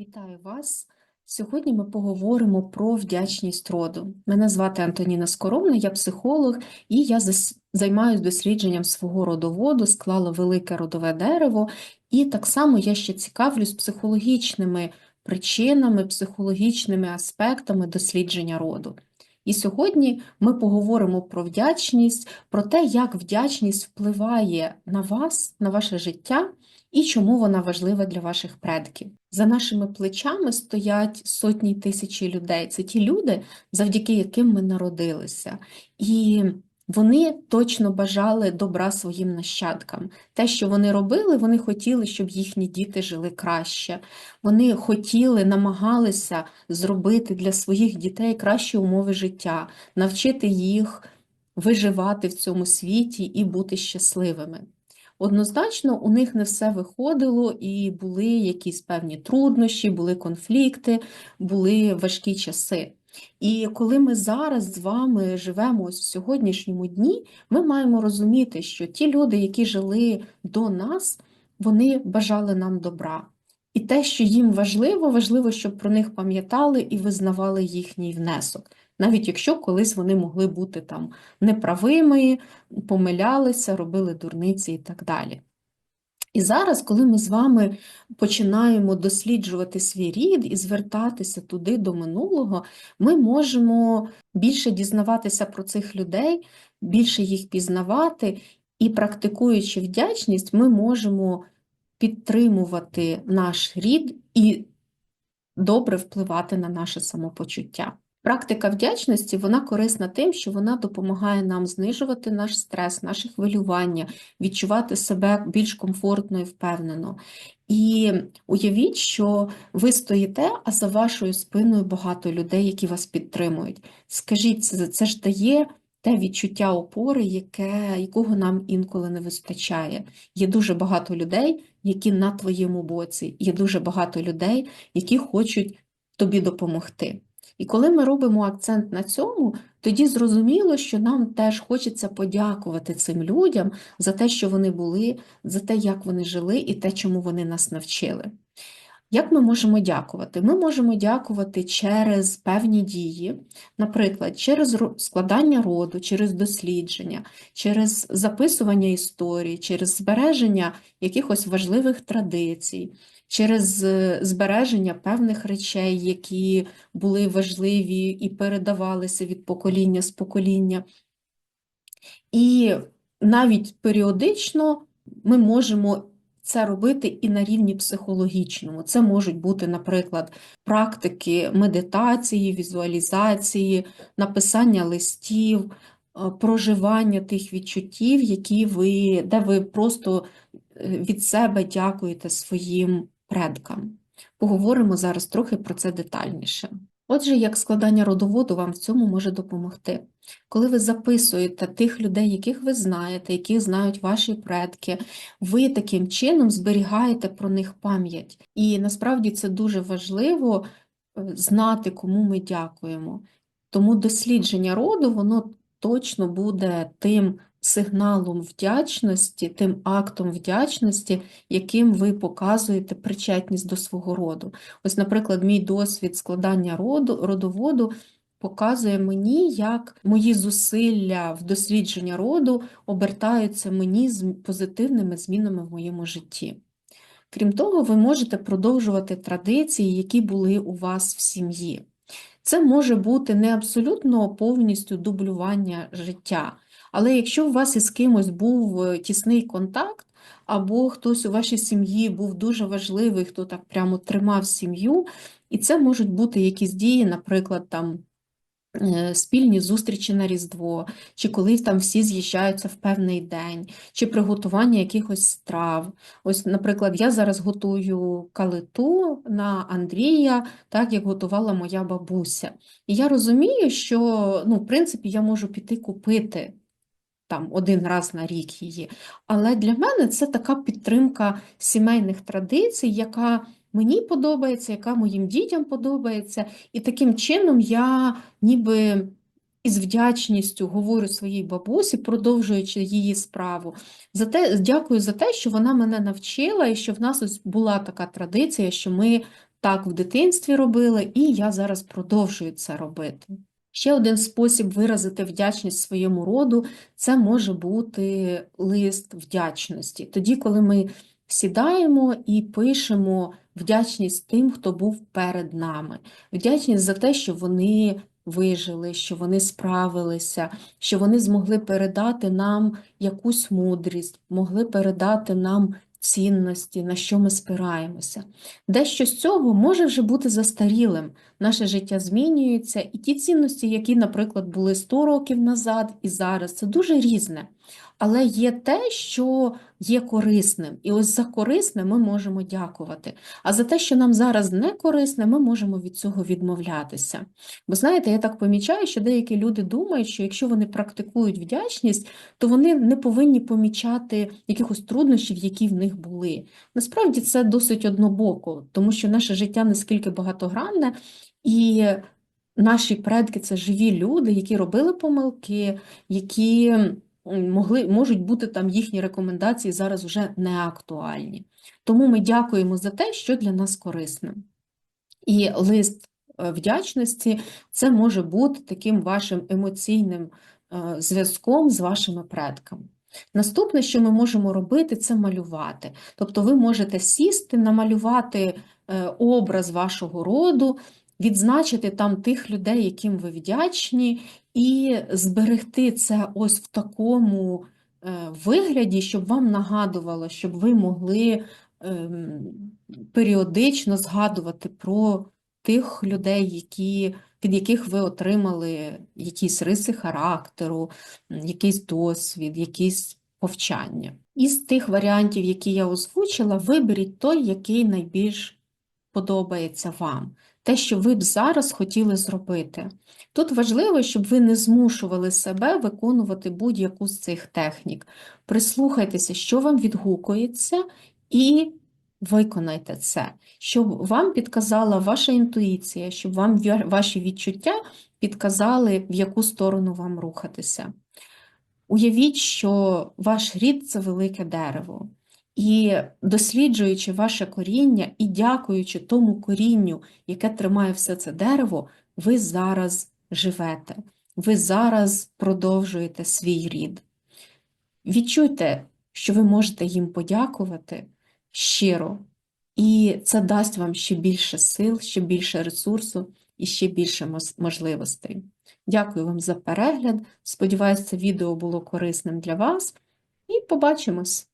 Вітаю вас! Сьогодні ми поговоримо про вдячність роду. Мене звати Антоніна Скоромна, я психолог, і я займаюся дослідженням свого родоводу, склала велике родове дерево, і так само я ще цікавлюсь психологічними причинами, психологічними аспектами дослідження роду. І сьогодні ми поговоримо про вдячність, про те, як вдячність впливає на вас, на ваше життя і чому вона важлива для ваших предків. За нашими плечами стоять сотні тисячі людей. Це ті люди, завдяки яким ми народилися. І вони точно бажали добра своїм нащадкам. Те, що вони робили, вони хотіли, щоб їхні діти жили краще. Вони хотіли, намагалися зробити для своїх дітей кращі умови життя, навчити їх виживати в цьому світі і бути щасливими. Однозначно, у них не все виходило, і були якісь певні труднощі, були конфлікти, були важкі часи. І коли ми зараз з вами живемо ось в сьогоднішньому дні, ми маємо розуміти, що ті люди, які жили до нас, вони бажали нам добра. І те, що їм важливо, важливо, щоб про них пам'ятали і визнавали їхній внесок, навіть якщо колись вони могли бути там неправими, помилялися, робили дурниці і так далі. І зараз, коли ми з вами починаємо досліджувати свій рід і звертатися туди до минулого, ми можемо більше дізнаватися про цих людей, більше їх пізнавати, і практикуючи вдячність, ми можемо підтримувати наш рід і добре впливати на наше самопочуття. Практика вдячності вона корисна тим, що вона допомагає нам знижувати наш стрес, наше хвилювання, відчувати себе більш комфортно і впевнено. І уявіть, що ви стоїте, а за вашою спиною багато людей, які вас підтримують. Скажіть, це, ж дає те відчуття опори, яке, якого нам інколи не вистачає. Є дуже багато людей, які на твоєму боці, є дуже багато людей, які хочуть тобі допомогти. І коли ми робимо акцент на цьому, тоді зрозуміло, що нам теж хочеться подякувати цим людям за те, що вони були, за те, як вони жили, і те, чому вони нас навчили. Як ми можемо дякувати? Ми можемо дякувати через певні дії, наприклад, через складання роду, через дослідження, через записування історії, через збереження якихось важливих традицій, через е, збереження певних речей, які були важливі і передавалися від покоління з покоління. І навіть періодично ми можемо це робити і на рівні психологічному. Це можуть бути, наприклад, практики медитації, візуалізації, написання листів, е, проживання тих відчуттів, які ви, де ви просто е, від себе дякуєте своїм предкам. Поговоримо зараз трохи про це детальніше. Отже, як складання родоводу вам в цьому може допомогти. Коли ви записуєте тих людей, яких ви знаєте, яких знають ваші предки, ви таким чином зберігаєте про них пам'ять. І насправді це дуже важливо е, знати, кому ми дякуємо. Тому дослідження роду, воно точно буде тим сигналом вдячності, тим актом вдячності, яким ви показуєте причетність до свого роду. Ось, наприклад, мій досвід складання роду, родоводу показує мені, як мої зусилля в дослідження роду обертаються мені з позитивними змінами в моєму житті. Крім того, ви можете продовжувати традиції, які були у вас в сім'ї. Це може бути не абсолютно повністю дублювання життя, але якщо у вас із кимось був е, тісний контакт, або хтось у вашій сім'ї був дуже важливий, хто так прямо тримав сім'ю, і це можуть бути якісь дії, наприклад, там е, спільні зустрічі на Різдво, чи коли там всі з'їжджаються в певний день, чи приготування якихось страв. Ось, наприклад, я зараз готую калиту на Андрія, так як готувала моя бабуся. І я розумію, що, ну, в принципі, я можу піти купити там один раз на рік її. Але для мене це така підтримка сімейних традицій, яка мені подобається, яка моїм дітям подобається. І таким чином я ніби із вдячністю говорю своїй бабусі, продовжуючи її справу. За те, дякую за те, що вона мене навчила, і що в нас ось була така традиція, що ми так в дитинстві робила, і я зараз продовжую це робити. Ще один спосіб виразити вдячність своєму роду це може бути лист вдячності. Тоді, коли ми сідаємо і пишемо вдячність тим, хто був перед нами, вдячність за те, що вони вижили, що вони справилися, що вони змогли передати нам якусь мудрість, могли передати нам цінності, на що ми спираємося. Дещо з цього може вже бути застарілим. Наше життя змінюється, і ті цінності, які, наприклад, були 100 років назад і зараз, це дуже різне. Але є те, що є корисним. І ось за корисне ми можемо дякувати. А за те, що нам зараз не корисне, ми можемо від цього відмовлятися. Бо знаєте, я так помічаю, що деякі люди думають, що якщо вони практикують вдячність, то вони не повинні помічати якихось труднощів, які в них були. Насправді це досить однобоко, тому що наше життя наскільки багатогранне, і наші предки це живі люди, які робили помилки, які могли, можуть бути там їхні рекомендації зараз вже не актуальні. Тому ми дякуємо за те, що для нас корисне. І лист е, вдячності це може бути таким вашим емоційним е, зв'язком з вашими предками. Наступне, що ми можемо робити, це малювати. Тобто ви можете сісти, намалювати е, образ вашого роду, відзначити там тих людей, яким ви вдячні, і зберегти це ось в такому е, вигляді, щоб вам нагадувало, щоб ви могли ем, періодично згадувати про тих людей, які, від яких ви отримали якісь риси характеру, якийсь досвід, якісь повчання. Із тих варіантів, які я озвучила, виберіть той, який найбільш подобається вам, те, що ви б зараз хотіли зробити. Тут важливо, щоб ви не змушували себе виконувати будь-яку з цих технік. Прислухайтеся, що вам відгукується, і виконайте це, щоб вам підказала ваша інтуїція, щоб вам ваші відчуття підказали, в яку сторону вам рухатися. Уявіть, що ваш рід це велике дерево. І досліджуючи ваше коріння і дякуючи тому корінню, яке тримає все це дерево, ви зараз живете, ви зараз продовжуєте свій рід. Відчуйте, що ви можете їм подякувати щиро, і це дасть вам ще більше сил, ще більше ресурсу і ще більше можливостей. Дякую вам за перегляд. Сподіваюся, це відео було корисним для вас. І побачимось!